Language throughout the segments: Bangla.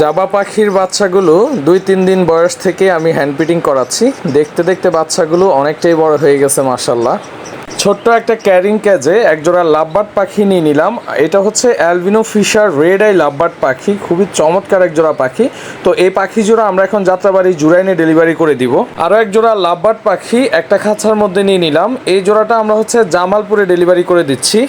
জাবা পাখির বাচ্চাগুলো দুই, তিন দিন বয়স থেকে আমি হ্যান্ড পিটিং করাচ্ছি। দেখতে দেখতে বাচ্চাগুলো অনেকটাই বড় হয়ে গেছে মাসাল্লাহ ছোট্ট একটা ক্যারিং ক্যাজে একজোড়া লাভবার্ড পাখি নিয়ে নিলাম। এটা হচ্ছে albino fisher red eye lovebird পাখি, খুবই চমৎকার এক জোড়া পাখি। তো এই পাখি জোড়া আমরা এখন যাত্রাবাড়ি জুরাইনে ডেলিভারি করে দিব। আরও এক জোড়া লাভবার্ড পাখি একটা খাঁচার মধ্যে নিয়ে নিলাম। এই জোড়াটা আমরা হচ্ছে জামালপুরে ডেলিভারি করে দিচ্ছি।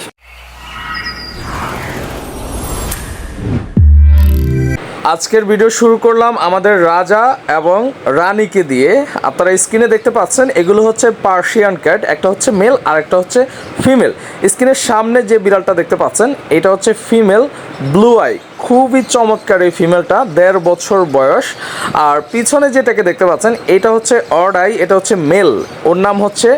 আজকের ভিডিও শুরু করলাম আমাদের রাজা এবং রানীকে দিয়ে। আপনারা স্ক্রিনে দেখতে পাচ্ছেন, এগুলো হচ্ছে পার্সিয়ান ক্যাট একটা হচ্ছে মেল আর একটা হচ্ছে ফিমেল স্ক্রিনের সামনে যে বিড়ালটা দেখতে পাচ্ছেন, এটা হচ্ছে ফিমেল ব্লু আই খুবই চমৎকার এই ফিমেলটা দেড় বছর বয়স। আর পিছনে যেটাকে দেখতে পাচ্ছেন, এটা হচ্ছে অর্ডাই, এটা হচ্ছে মেল। ওর নাম হচ্ছে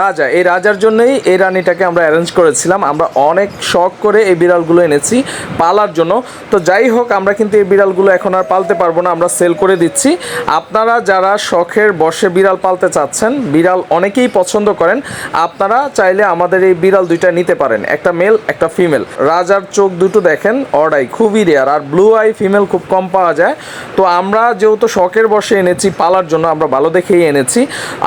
রাজা। এই রাজার জন্যই এই রানীটাকে আমরা অ্যারেঞ্জ করেছিলাম। আমরা অনেক শখ করে এই বিড়ালগুলো এনেছি পালার জন্য। তো যাই হোক, আমরা কিন্তু এই বিড়ালগুলো এখন আর পালতে পারব না, আমরা সেল করে দিচ্ছি। আপনারা যারা শখের বসে বিড়াল পালতে চাচ্ছেন, বিড়াল অনেকেই পছন্দ করেন, আপনারা চাইলে আমাদের এই বিড়াল দুইটা নিতে পারেন। একটা মেল একটা ফিমেল রাজার চোখ দুটো দেখেন, অর্ডাই। খুবই রেয়ার আর ব্লু আই ফিমেল খুব কম পাওয়া যায়। তো আমরা যেহেতু শখের বসে এনেছি, পালার জন্য আমরা ভালো দেখেই এনেছি।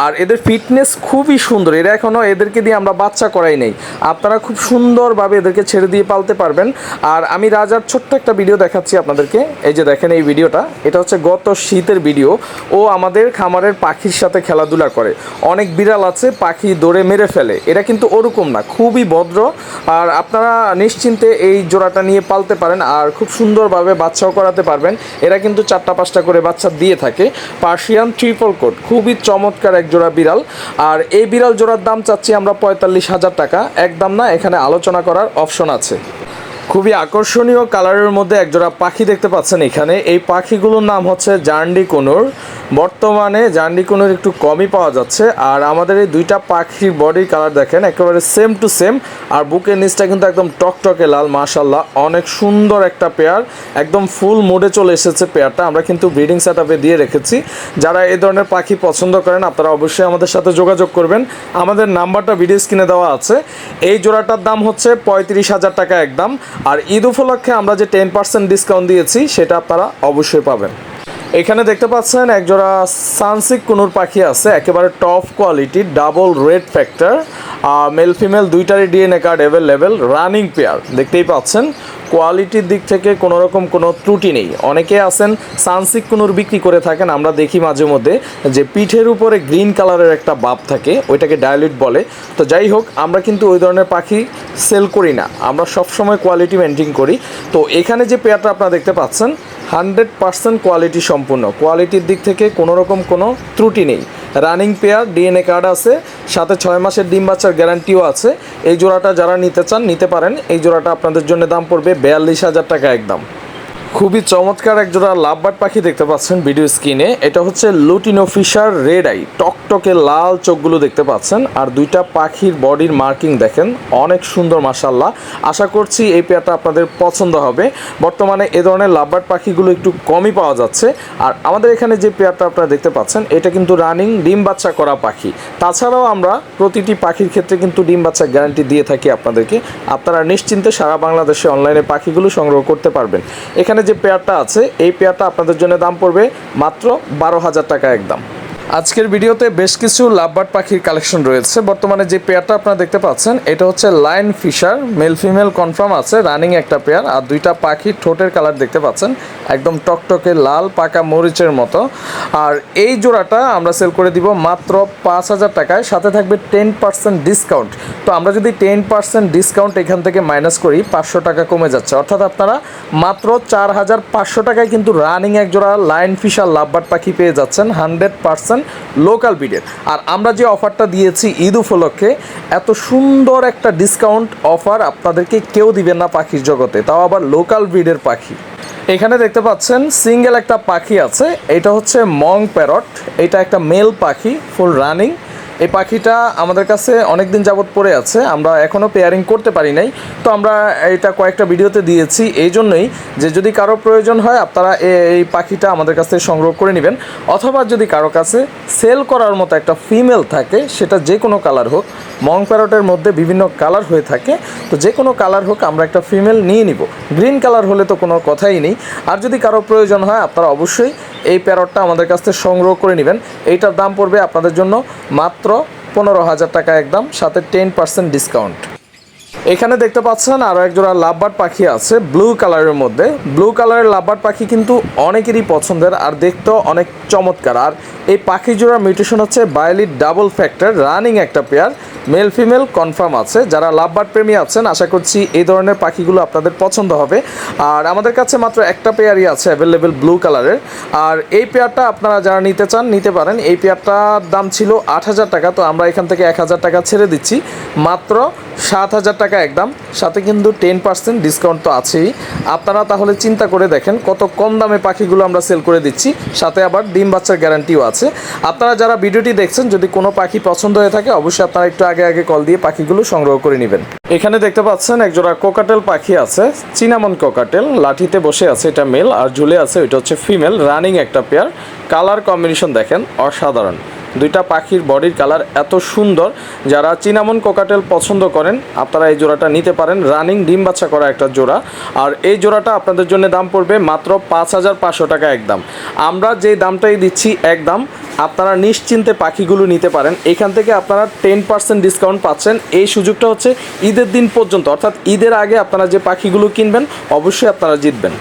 আর এদের ফিটনেস খুবই সুন্দর। এরা এখনও এদেরকে দিয়ে আমরা বাচ্চা করাই নেই। আপনারা খুব সুন্দরভাবে এদেরকে ছেড়ে দিয়ে পালতে পারবেন। আর আমি রাজার ছোট্ট একটা ভিডিও দেখাচ্ছি আপনাদেরকে। এই যে দেখেন এই ভিডিওটা এটা হচ্ছে গত শীতের ভিডিও ও আমাদের খামারের পাখির সাথে খেলাধুলা করে। অনেক বিড়াল আছে, পাখি দৌড়ে মেরে ফেলে। এরা কিন্তু ওরকম না, খুবই ভদ্র। আর আপনারা নিশ্চিন্তে এই জোড়াটা নিয়ে পালতে পারেন। আর খুব সুন্দরভাবে বাচ্চাও করাতে পারবেন। এরা কিন্তু চারটা পাঁচটা করে বাচ্চা দিয়ে থাকে। পার্সিয়ান ট্রিপল কোট, খুবই চমৎকার এক জোড়া বিড়াল। আর এই বিড়াল জোড়ার দাম চাচ্ছি আমরা পঁয়তাল্লিশ হাজার টাকা। একদম না, এখানে আলোচনা করার অপশন আছে। খুবই আকর্ষণীয় কালারের মধ্যে একজোড়া পাখি দেখতে পাচ্ছেন এখানে। এই পাখিগুলোর নাম হচ্ছে জান্ডি কোনুর। বর্তমানে জান্ডি কোনুর একটু কমই পাওয়া যাচ্ছে। আর আমাদের এই দুইটা পাখির বডির কালার দেখেন, একেবারে সেম টু সেম আর বুকের নিচটা কিন্তু একদম টকটকে লাল মাশাল্লাহ অনেক সুন্দর একটা পেয়ার একদম ফুল মোডে চলে এসেছে পেয়ারটা আমরা কিন্তু ব্রিডিং সেট দিয়ে রেখেছি। যারা এই ধরনের পাখি পছন্দ করেন, আপনারা অবশ্যই আমাদের সাথে যোগাযোগ করবেন। আমাদের নাম্বারটা ভিডিও স্ক্রিনে দেওয়া আছে। এই জোড়াটার দাম হচ্ছে পঁয়ত্রিশ হাজার টাকা একদম। আর ঈদ উপলক্ষে আমরা যে টেন পার্সেন্ট ডিসকাউন্ট দিয়েছি সেটা আপনারা অবশ্যই পাবেন। এখানে দেখতে পাচ্ছেন একজোড়া সানসিক কুনুর পাখি আছে, একেবারে top quality double red factor male female দুইটারই DNA card available running pair দেখতেই পাচ্ছেন। কোয়ালিটির দিক থেকে কোনো রকম কোনো ত্রুটি নেই। অনেকে আছেন সানসিক কুনুর বিক্রি করে থাকেন, আমরা দেখি মাঝে মধ্যে যে পিঠের উপরে গ্রিন কালারের একটা বাপ থাকে, ওইটাকে ডায়ালিট বলে। তো যাই হোক, আমরা কিন্তু ওই ধরনের পাখি সেল করি না। আমরা সবসময় কোয়ালিটি মেনটেন করি। তো এখানে যে পেয়ারটা আপনারা দেখতে পাচ্ছেন হান্ড্রেড পার্সেন্ট কোয়ালিটি সম্পূর্ণ। কোয়ালিটির দিক থেকে কোনো রকম কোনো ত্রুটি নেই। রানিং পেয়ার, ডিএনএ কার্ড আছে, সাথে ছয় মাসের ডিম বাচ্চার গ্যারান্টিও আছে। এই জোড়াটা যারা নিতে চান, নিতে পারেন। এই জোড়াটা আপনাদের জন্য দাম পড়বে বিয়াল্লিশ হাজার টাকা একদম। খুবই চমৎকার এক জোড়া লাভবার্ড পাখি দেখতে পাচ্ছেন ভিডিও স্ক্রিনে। এটা হচ্ছে লুটিনো ফিশার রেড আই টকটকে লাল চোখগুলো দেখতে পাচ্ছেন, আর দুইটা পাখির বডির মার্কিং দেখেন, অনেক সুন্দর মাসাল্লাহ আশা করছি এই পেয়ারটা আপনাদের পছন্দ হবে। বর্তমানে এ ধরনের লাভবার্ড পাখিগুলো একটু কমই পাওয়া যাচ্ছে। আর আমাদের এখানে যে পেয়ারটা আপনারা দেখতে পাচ্ছেন, এটা কিন্তু রানিং ডিম বাচ্চা করা পাখি। তাছাড়াও আমরা প্রতিটি পাখির ক্ষেত্রে কিন্তু ডিম বাচ্চা গ্যারান্টি দিয়ে থাকি আপনাদেরকে। আপনারা নিশ্চিন্তে সারা বাংলাদেশে অনলাইনে পাখিগুলো সংগ্রহ করতে পারবেন। এখানে যে পেয়ারটা আছে, এই পেয়ারটা আপনাদের জন্য দাম পড়বে মাত্র বারো হাজার টাকা একদম। আজকের ভিডিওতে বেশ কিছু লাভবার্ড পাখির কালেকশন রয়েছে। বর্তমানে যে পেয়ারটা আপনারা দেখতে পাচ্ছেন, এটা হচ্ছে line fisher male female confirm আছে রানিং একটা পেয়ার, আর দুইটা পাখির ঠোঁটের কালার দেখতে পাচ্ছেন, একদম টকটকে লাল, পাকা মরিচের মতো। আর এই জোড়াটা আমরা সেল করে দিব মাত্র পাঁচ হাজার টাকায়, সাথে থাকবে টেন পার্সেন্ট ডিসকাউন্ট তো আমরা যদি টেন পার্সেন্ট ডিসকাউন্ট এখান থেকে মাইনাস করি, পাঁচশো টাকা কমে যাচ্ছে। অর্থাৎ আপনারা মাত্র চার হাজার পাঁচশো টাকায় কিন্তু রানিং এক জোড়া লাইন ফিশার লাভবার্ড পাখি পেয়ে যাচ্ছেন হান্ড্রেড পার্সেন্ট লোকাল বিডের আর আমরা যে অফারটা দিয়েছি ঈদ উপলক্ষে, এত সুন্দর একটা ডিসকাউন্ট অফার আপনাদেরকে কেউ দিবেন না পাখির জগতে, তাও আবার লোকাল ব্রিডের পাখি। এখানে দেখতে পাচ্ছেন সিঙ্গেল একটা পাখি আছে, এটা হচ্ছে মং প্যারট, এটা একটা মেল পাখি ফুল রানিং এই পাখিটা আমাদের কাছে অনেক দিন যাবৎ পড়ে আছে, আমরা এখনও পেয়ারিং করতে পারি নাই। তো আমরা এটা কয়েকটা ভিডিওতে দিয়েছি, এই জন্যই যে যদি কারও প্রয়োজন হয়, আপনারা এই পাখিটা আমাদের কাছ থেকে সংগ্রহ করে নেবেন। অথবা যদি কারও কাছে সেল করার মতো একটা ফিমেল থাকে, সেটা যে কোনো কালার হোক মং প্যারটের মধ্যে বিভিন্ন কালার হয়ে থাকে, তো যে কোনো কালার হোক আমরা একটা ফিমেল নিয়ে নিব। গ্রিন কালার হলে তো কোনো কথাই নেই। আর যদি কারও প্রয়োজন হয়, আপনারা অবশ্যই এই প্যারটটা আমাদের কাছ থেকে সংগ্রহ করে নেবেন। এইটার দাম পড়বে আপনাদের জন্য মাত্র পনেরো হাজার টাকা একদম সাথে টেন পার্সেন্ট ডিসকাউন্ট এখানে দেখতে পাচ্ছেন আরও এক জোড়া লাভবার্ড পাখি আছে ব্লু কালারের মধ্যে। ব্লু কালারের লাভবার্ড পাখি কিন্তু অনেকেরই পছন্দের আর দেখতেও অনেক চমৎকার। আর এই পাখি জোড়ার মিউটেশন হচ্ছে বায়োলিট ডাবল ফ্যাক্টর রানিং একটা পেয়ার মেল ফিমেল কনফার্ম আছে। যারা লাভবার্ড প্রেমী আছেন, আশা করছি এই ধরনের পাখিগুলো আপনাদের পছন্দ হবে। আর আমাদের কাছে মাত্র একটা পেয়ারই আছে অ্যাভেলেবেল ব্লু কালারের আর এই পেয়ারটা আপনারা যারা নিতে চান, নিতে পারেন। এই পেয়ারটার দাম ছিল আট হাজার টাকা, তো আমরা এখান থেকে এক হাজার টাকা ছেড়ে দিচ্ছি। মাত্র সাত হাজার টাকা একদম। সাথে কিন্তু টেন পার্সেন্ট ডিসকাউন্ট তো আছেই। আপনারা তাহলে চিন্তা করে দেখেন কত কম দামে পাখিগুলো আমরা সেল করে দিচ্ছি। সাথে আবার ডিম বাচ্চার গ্যারান্টিও আছে। আপনারা যারা ভিডিওটি দেখছেন, যদি কোনো পাখি পছন্দ হয়ে থাকে, অবশ্যই আপনারা একটু আগে আগে কল দিয়ে পাখিগুলো সংগ্রহ করে নেবেন। এখানে দেখতে পাচ্ছেন একজোড়া কোকাটেল পাখি আছে। চিনামন কোকাটেল লাঠিতে বসে আছে এটা মেল আর ঝুলে আছে, ওইটা হচ্ছে ফিমেল রানিং একটা পেয়ার কালার কম্বিনেশন দেখেন, অসাধারণ। দুইটা পাখির বডির কালার এত সুন্দর, যারা চিনামন কোকাটেল পছন্দ করেন, আপনারা এই জোড়াটা নিতে পারেন। রানিং ডিম বাচ্চা করা একটা জোড়া। আর এই জোড়াটা আপনাদের জন্য দাম পড়বে মাত্র পাঁচ হাজার পাঁচশো টাকা একদম। আমরা যে দামটাই দিচ্ছি একদম, আপনারা নিশ্চিন্তে পাখিগুলো নিতে পারেন। এখান থেকে আপনারা টেন পার্সেন্ট ডিসকাউন্ট পাচ্ছেন। এই সুযোগটা হচ্ছে ঈদের দিন পর্যন্ত, অর্থাৎ ঈদের আগে আপনারা যে পাখিগুলো কিনবেন, অবশ্যই আপনারা জিতবেন।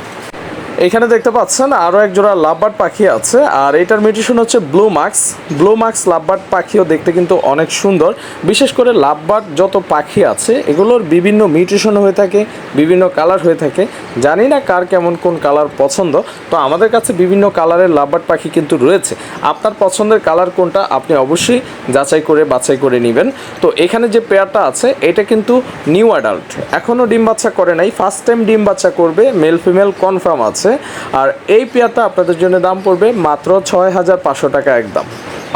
এখানে দেখতে পাচ্ছেন আরও এক জোড়া লাভবার্ড পাখি আছে, আর এটার মিউটেশন হচ্ছে blue marks blue marks lovebird পাখিও দেখতে কিন্তু অনেক সুন্দর। বিশেষ করে লাভবার্ড যত পাখি আছে, এগুলোর বিভিন্ন মিউটেশন হয়ে থাকে, বিভিন্ন কালার হয়ে থাকে। জানি না কার কেমন কোন কালার পছন্দ, তো আমাদের কাছে বিভিন্ন কালারের লাভবার্ড পাখি কিন্তু রয়েছে। আপনার পছন্দের কালার কোনটা আপনি অবশ্যই যাচাই করে বাছাই করে নেবেন। তো এখানে যে পেয়ারটা আছে, এটা কিন্তু নিউ অ্যাডাল্ট। এখনও ডিম বাচ্চা করে নাই, ফার্স্ট টাইম ডিম বাচ্চা করবে, মেল ফিমেল কনফার্ম আছে। আর এই পেয়াতা আপনাদের জন্য দাম পড়বে মাত্র ছয় হাজার পাঁচশো টাকা একদম।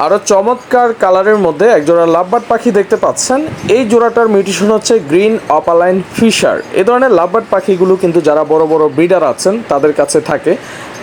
আরও চমৎকার কালারের মধ্যে একজোড়া লাভবার্ড পাখি দেখতে পাচ্ছেন। এই জোড়াটার মিউটিশন হচ্ছে গ্রিন অপালাইন ফিশার। এ ধরনের লাভবার্ড পাখিগুলো কিন্তু যারা বড় বড় ব্রিডার আছেন, তাদের কাছে থাকে।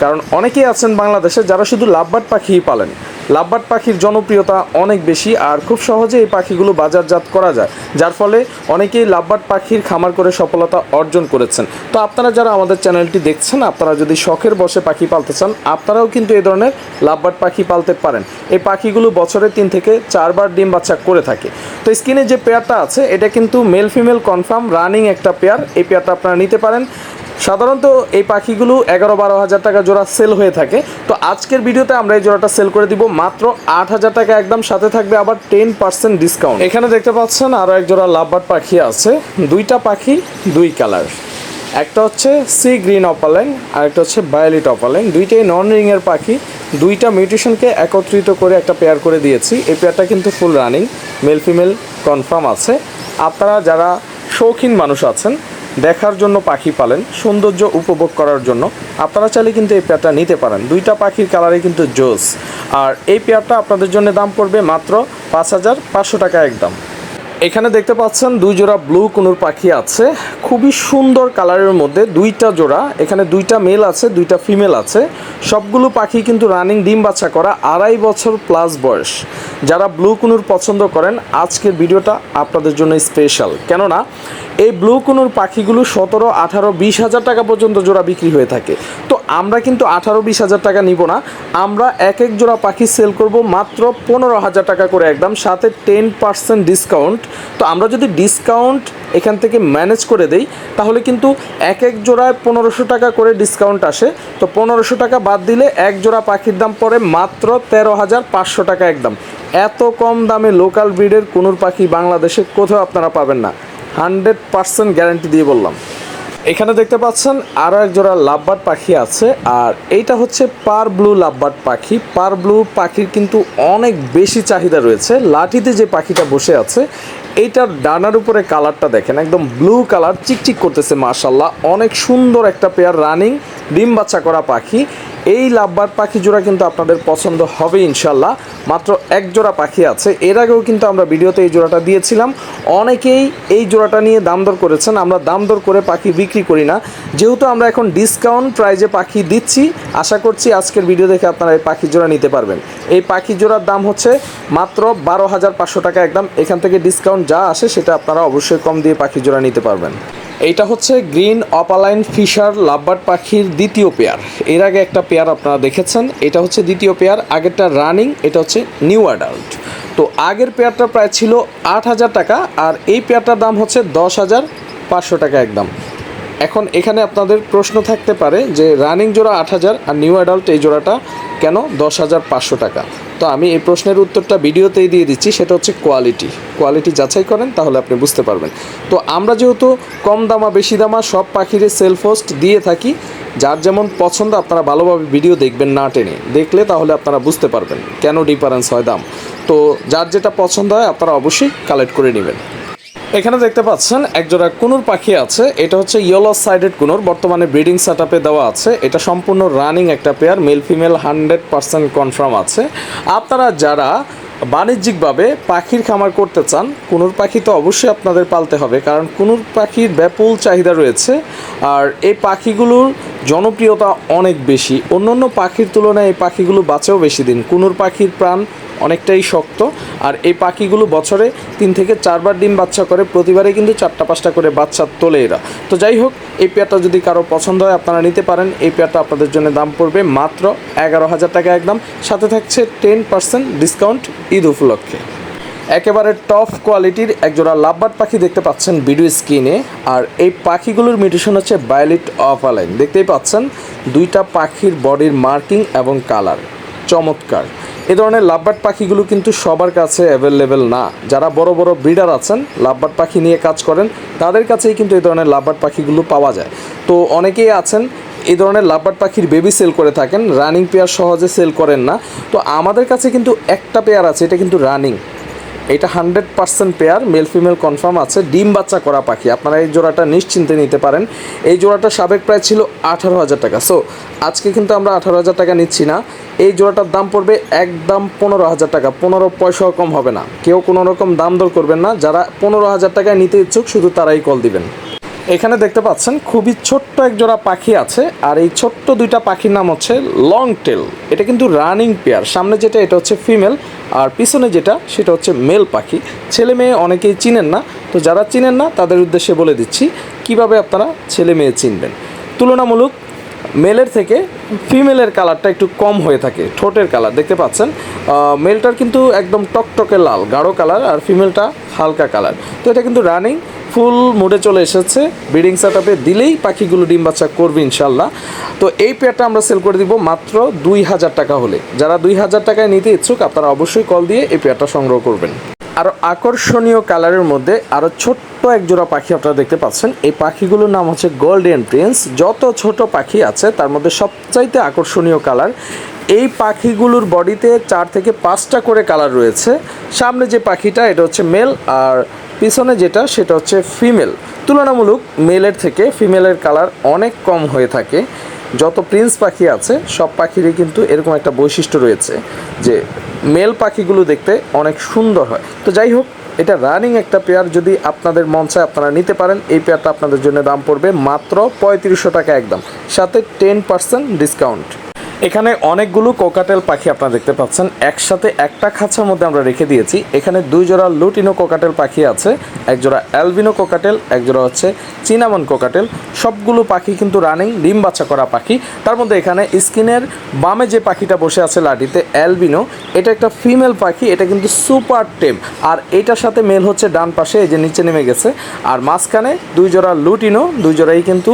কারণ অনেকেই আছেন বাংলাদেশে যারা শুধু লাভবার্ড পাখিই পালেন। লাভবার্ড পাখির জনপ্রিয়তা অনেক বেশি আর খুব সহজে এই পাখিগুলো বাজারজাত করা যায়। যার ফলে অনেকেই লাভবার্ড পাখির খামার করে সফলতা অর্জন করেছেন। তো আপনারা যারা আমাদের চ্যানেলটি দেখছেন, আপনারা যদি শখের বসে পাখি পালতে চান, আপনারাও কিন্তু এই ধরনের লাভবার্ড পাখি পালতে পারেন। এই পাখিগুলো বছরে তিন থেকে চারবার ডিম বাচ্চা করে থাকে। তো স্ক্রিনে যে পেয়ারটা আছে, এটা কিন্তু মেল ফিমেল কনফার্ম রানিং একটা পেয়ার। এই পেয়ারটা আপনারা নিতে পারেন। সাধারণত এই পাখিগুলো এগারো বারো হাজার টাকা জোড়া সেল হয়ে থাকে। তো আজকের ভিডিওতে আমরা এই জোড়াটা সেল করে দিব। মাত্র আট হাজার টাকা একদম সাথে থাকবে আবার টেন পার্সেন্ট ডিসকাউন্ট এখানে দেখতে পাচ্ছেন আরও এক জোড়া লাভবার পাখি আছে। দুইটা পাখি, দুই কালার একটা হচ্ছে সি গ্রিন অপালাইন আর একটা হচ্ছে বায়োলিট অপালাইন দুইটাই নন রিংয়ের পাখি। দুইটা মিউটেশনকে একত্রিত করে একটা পেয়ার করে দিয়েছি। এই পেয়ারটা কিন্তু full running male female confirm আছে। আপনারা যারা শৌখিন মানুষ আছেন দেখার জন্য পাখি পালেন, সৌন্দর্য উপভোগ করার জন্য। আপনারা চাইলে কিন্তু এই পেয়ারটা নিতে পারেন। দুইটা পাখির কালারে কিন্তু জোস। আর এই পেয়ারটা আপনাদের জন্য দাম পড়বে মাত্র পাঁচ হাজার পাঁচশো টাকা একদম। এখানে দেখতে পাচ্ছেন দুই জোড়া ব্লু কুনুর পাখি আছে। খুবই সুন্দর কালারের মধ্যে দুইটা জোড়া। এখানে দুইটা মেল আছে, দুইটা ফিমেল আছে। সবগুলো পাখি কিন্তু রানিং ডিম বাচ্চা করা আড়াই বছর প্লাস বয়স। যারা ব্লু কুনুর পছন্দ করেন, আজকের ভিডিওটা আপনাদের জন্য স্পেশাল। কেননা, এই ব্লু কুনুর পাখিগুলো সতেরো, আঠারো, বিশ হাজার টাকা পর্যন্ত জোড়া বিক্রি হয়ে থাকে। তো আমরা কিন্তু আঠারো, বিশ হাজার টাকা নিব না। আমরা এক এক জোড়া পাখি সেল করব মাত্র পনেরো হাজার টাকা করে একদম, সাথে টেন পার্সেন্ট ডিসকাউন্ট তো আমরা যদি ডিসকাউন্ট এখান থেকে ম্যানেজ করে দেই, তাহলে কিন্তু এক এক জোড়ায় পনেরোশো টাকা করে ডিসকাউন্ট আসে। তো পনেরোশো টাকা বাদ দিলে এক জোড়া পাখির দাম পড়ে মাত্র তেরো হাজার পাঁচশো টাকা একদম। এত কম দামে লোকাল ব্রিডের কোনোর পাখি বাংলাদেশে কোথাও আপনারা পাবেন না। হান্ড্রেড পার্সেন্ট গ্যারান্টি দিয়ে বললাম। এখানে দেখতে পাচ্ছেন আরও এক জোড়া লাভবার্ড পাখি আছে, আর এইটা হচ্ছে পার ব্লু লাভবার্ড পাখি। পার ব্লু পাখির কিন্তু অনেক বেশি চাহিদা রয়েছে। লাঠিতে যে পাখিটা বসে আছে, এইটার ডানার উপরে কালারটা দেখেন, একদম ব্লু কালার, চিকচিক করতেছে মাশাল্লাহ অনেক সুন্দর একটা পেয়ার রানিং ডিম বাচ্চা করা পাখি। এই লাভবার পাখি জোড়া কিন্তু আপনাদের পছন্দ হবে ইনশাল্লাহ মাত্র এক জোড়া পাখি আছে। এর আগেও কিন্তু আমরা ভিডিওতে এই জোড়াটা দিয়েছিলাম। অনেকেই এই জোড়াটা নিয়ে দাম দর করেছেন। আমরা দাম দর করে পাখি বিক্রি করি না। যেহেতু আমরা এখন ডিসকাউন্ট প্রাইজে পাখি দিচ্ছি, আশা করছি আজকের ভিডিও দেখে আপনারা এই পাখি জোড়া নিতে পারবেন। এই পাখি জোড়ার দাম হচ্ছে মাত্র বারো হাজার পাঁচশো টাকা একদম। এখান থেকে ডিসকাউন্ট যা আসে, সেটা আপনারা অবশ্যই কম দিয়ে পাখি জোড়া নিতে পারবেন। এইটা হচ্ছে গ্রিন অপালাইন ফিশার লাভবার্ড পাখির দ্বিতীয় পেয়ার। এর আগে একটা পেয়ার আপনারা দেখেছেন, এটা হচ্ছে দ্বিতীয় পেয়ার, আগেরটা রানিং, এটা হচ্ছে নিউ অ্যাডাল্ট। তো আগের পেয়ারটা প্রায় ছিল আট হাজার টাকা, আর এই পেয়ারটার দাম হচ্ছে দশ হাজার পাঁচশো টাকা একদম। এখন এখানে আপনাদের প্রশ্ন থাকতে পারে যে রানিং জোড়া আট হাজার আর নিউ অ্যাডাল্ট এই জোড়াটা কেন দশ হাজার পাঁচশো টাকা? তো আমি এই প্রশ্নের উত্তরটা ভিডিওতেই দিয়ে দিচ্ছি, সেটা হচ্ছে কোয়ালিটি কোয়ালিটি যাচাই করেন, তাহলে আপনি বুঝতে পারবেন। তো আমরা যেহেতু কম দামা, বেশি দামা, সব পাখিরে সেলফ হোস্ট দিয়ে থাকি, যার যেমন পছন্দ আপনারা ভালোভাবে ভিডিও দেখবেন না টেনে। দেখলে তাহলে আপনারা বুঝতে পারবেন কেন ডিফারেন্স হয় দাম। তো যার যেটা পছন্দ হয়, আপনারা অবশ্যই কালেক্ট করে নেবেন। এখানে দেখতে পাচ্ছেন, একজোড়া কুনুর পাখি আছে। এটা হচ্ছে ইয়েলো সাইডেড কুনুর। বর্তমানে ব্রিডিং সেট দেওয়া আছে। এটা সম্পূর্ণ রানিং একটা pair male female hundred percent confirm আছে। আপনারা যারা বাণিজ্যিকভাবে পাখির খামার করতে চান, কুনুর পাখি তো অবশ্যই আপনাদের পালতে হবে, কারণ কুনুর পাখির ব্যাপক চাহিদা রয়েছে। আর এই পাখিগুলোর জনপ্রিয়তা অনেক বেশি। অন্য অন্য পাখির তুলনায় এই পাখিগুলো বাঁচেও বেশি দিন। কুনুর পাখির প্রাণ অনেকটাই শক্ত, আর এই পাখিগুলো বছরে তিন থেকে চারবার ডিম বাচ্চা করে, প্রতিবারে কিন্তু চারটা পাঁচটা করে বাচ্চা তোলে এরা। তো যাই হোক, এই পেয়ারটা যদি কারও পছন্দ হয়, আপনারা নিতে পারেন। এই পেয়ারটা আপনাদের জন্য দাম পড়বে মাত্র এগারো হাজার টাকা একদম। সাথে থাকছে টেন পার্সেন্ট ডিসকাউন্ট ঈদ উপলক্ষে। একেবারে টপ কোয়ালিটির একজোড়া লাভবার্ড পাখি দেখতে পাচ্ছেন ভিডিও স্ক্রিনে। আর এই পাখিগুলোর মিউটেশন হচ্ছে বায়োলিট অফ আলাইন দেখতেই পাচ্ছেন, দুইটা পাখির বডির মার্কিং এবং কালার চমৎকার। এ ধরনের লাভবার্ড পাখিগুলো কিন্তু সবার কাছে অ্যাভেলেবেল না। যারা বড় বড় ব্রিডার আছেন, লাভবার্ড পাখি নিয়ে কাজ করেন, তাদের কাছেই কিন্তু এই ধরনের লাভবার্ড পাখিগুলো পাওয়া যায়। তো অনেকেই আছেন, এই ধরনের লাভবার্ড পাখির বেবি সেল করে থাকেন রানিং পেয়ার সহজে সেল করেন না। তো আমাদের কাছে কিন্তু একটা পেয়ার আছে, এটা কিন্তু রানিং এটা hundred percent pair, male female confirm আছে। ডিম বাচ্চা করা পাখি, আপনারা এই জোড়াটা নিশ্চিন্তে নিতে পারেন। এই জোড়াটা সাবেক প্রায় ছিল আঠারো হাজার টাকা। সো আজকে কিন্তু আমরা আঠারো হাজার টাকা নিচ্ছি না। এই জোড়াটার দাম পড়বে একদম পনেরো হাজার টাকা। পনেরো পয়সাও কম হবে না। কেউ কোনো রকম দাম দর করবেন না। যারা পনেরো হাজার টাকায় নিতে ইচ্ছুক, শুধু তারাই কল দিবেন। এখানে দেখতে পাচ্ছেন, খুবই ছোট্ট এক জোড়া পাখি আছে, আর এই ছোট্ট দুইটা পাখির নাম হচ্ছে লং টেল এটা কিন্তু রানিং পেয়ার সামনে যেটা, এটা হচ্ছে ফিমেল আর পিছনে যেটা, সেটা হচ্ছে মেল পাখি। ছেলে মেয়ে অনেকেই চিনেন না, তো যারা চিনেন না, তাদের উদ্দেশ্যে বলে দিচ্ছি, কীভাবে আপনারা ছেলে মেয়ে চিনবেন? তুলনামূলক মেলের থেকে ফিমেলের কালারটা একটু কম হয়ে থাকে, ঠোঁটের কালার দেখতে পাচ্ছেন মেলটার কিন্তু একদম টকটকে লাল, গাঢ় কালার আর ফিমেলটা হালকা কালার তো এটা কিন্তু রানিং ফুল মোডে চলে এসেছে। ব্রিডিং সেটআপে দিলেই পাখিগুলো ডিম বাচ্চা করবে ইনশাল্লাহ। তো এই পেয়ারটা আমরা সেল করে দিব মাত্র দুই হাজার টাকা হলে। যারা দুই হাজার টাকায় নিতে ইচ্ছুক, আপনারা অবশ্যই কল দিয়ে এই পেয়ারটা সংগ্রহ করবেন। আরও আকর্ষণীয় কালারের মধ্যে আরও ছোট্ট এক জোড়া পাখি আপনারা দেখতে পাচ্ছেন। এই পাখিগুলোর নাম হচ্ছে গোল্ডেন প্রিন্স যত ছোট পাখি আছে, তার মধ্যে সবচাইতে আকর্ষণীয় কালার। এই পাখিগুলোর বডিতে চার থেকে পাঁচটা করে কালার রয়েছে। সামনে যে পাখিটা, এটা হচ্ছে মেল আর পিছনে যেটা, সেটা হচ্ছে ফিমেল তুলনামূলক মেলের থেকে ফিমেলের কালার অনেক কম হয়ে থাকে। যত প্রিন্স পাখি আছে, সব পাখিরই কিন্তু এরকম একটা বৈশিষ্ট্য রয়েছে যে মেল পাখিগুলো দেখতে অনেক সুন্দর হয়। তো যাই হোক, এটা রানিং একটা পেয়ার যদি আপনাদের মন চায় আপনারা নিতে পারেন। এই পেয়ারটা আপনাদের জন্য দাম পড়বে মাত্র পঁয়ত্রিশশো টাকা একদম। সাথে টেন পার্সেন্ট ডিসকাউন্ট এখানে অনেকগুলো কোকাটেল পাখি আপনারা দেখতে পাচ্ছেন। একসাথে একটা খাঁচার মধ্যে আমরা রেখে দিয়েছি। এখানে দুই জোড়া লুটিনো কোকাটেল পাখি আছে, এক জোড়া অ্যালবিনো কোকাটেল, এক জোড়া হচ্ছে চিনামন কোকাটেল। সবগুলো পাখি কিন্তু রানিং, ডিম বাচ্চা করা পাখি। তার মধ্যে এখানে স্কিনের বামে যে পাখিটা বসে আছে লাঠিতে, অ্যালবিনো, এটা একটা ফিমেল পাখি, এটা কিন্তু সুপার টেম। আর এটার সাথে মেল হচ্ছে ডান পাশে, এই যে নিচে নেমে গেছে। আর মাঝখানে দুই জোড়া লুটিনো, দুই জোড়াই কিন্তু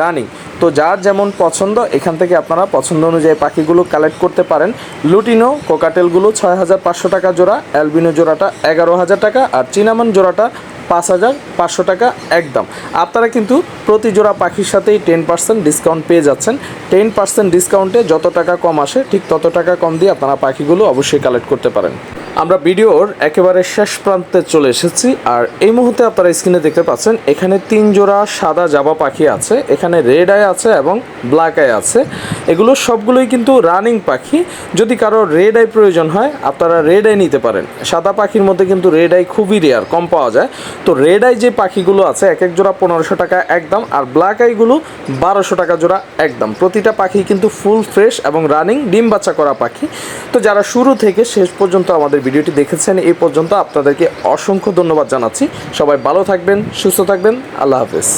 রানিং। তো যার যেমন পছন্দ, এখান থেকে আপনারা পছন্দ অনুযায়ী পাখিগুলো কালেক্ট করতে পারেন। লুটিনো, কোকাটেলগুলো ছয় হাজার পাঁচশো টাকা জোড়া, অ্যালবিনো জোড়াটা এগারো হাজার টাকা আর চিনামন জোড়াটা পাঁচ হাজার পাঁচশো টাকা একদম। আপনারা কিন্তু প্রতি জোড়া পাখির সাথেই টেন পার্সেন্ট ডিসকাউন্ট পেয়ে যাচ্ছেন। টেন পার্সেন্ট ডিসকাউন্টে যত টাকা কম আসে, ঠিক তত টাকা কম দিয়ে আপনারা পাখিগুলো অবশ্যই কালেক্ট করতে পারেন। আমরা ভিডিওর একেবারে শেষ প্রান্তে চলে এসেছি, আর এই মুহূর্তে আপনারা স্ক্রিনে দেখতে পাচ্ছেন, এখানে তিন জোড়া সাদা জাবা পাখি আছে, এখানে রেড আই আছে এবং ব্ল্যাক আই আছে। এগুলো সবগুলোই কিন্তু রানিং পাখি। যদি কারও রেড আই প্রয়োজন হয়, আপনারা রেড আই নিতে পারেন। সাদা পাখির মধ্যে কিন্তু রেড আই খুবই রেয়ার কম পাওয়া যায়। তো রেড আই যে পাখিগুলো আছে, এক এক জোড়া পনেরোশো টাকা একদম, আর ব্ল্যাক আইগুলো বারোশো টাকা জোড়া একদম। প্রতিটা পাখি কিন্তু ফুল ফ্রেশ এবং রানিং ডিম বাচ্চা করা পাখি। তো যারা শুরু থেকে শেষ পর্যন্ত আমাদের ভিডিওটি দেখেছেন এই পর্যন্ত আপনাদেরকে অসংখ্য ধন্যবাদ জানাচ্ছি। সবাই ভালো থাকবেন, সুস্থ থাকবেন, আল্লাহ হাফেজ।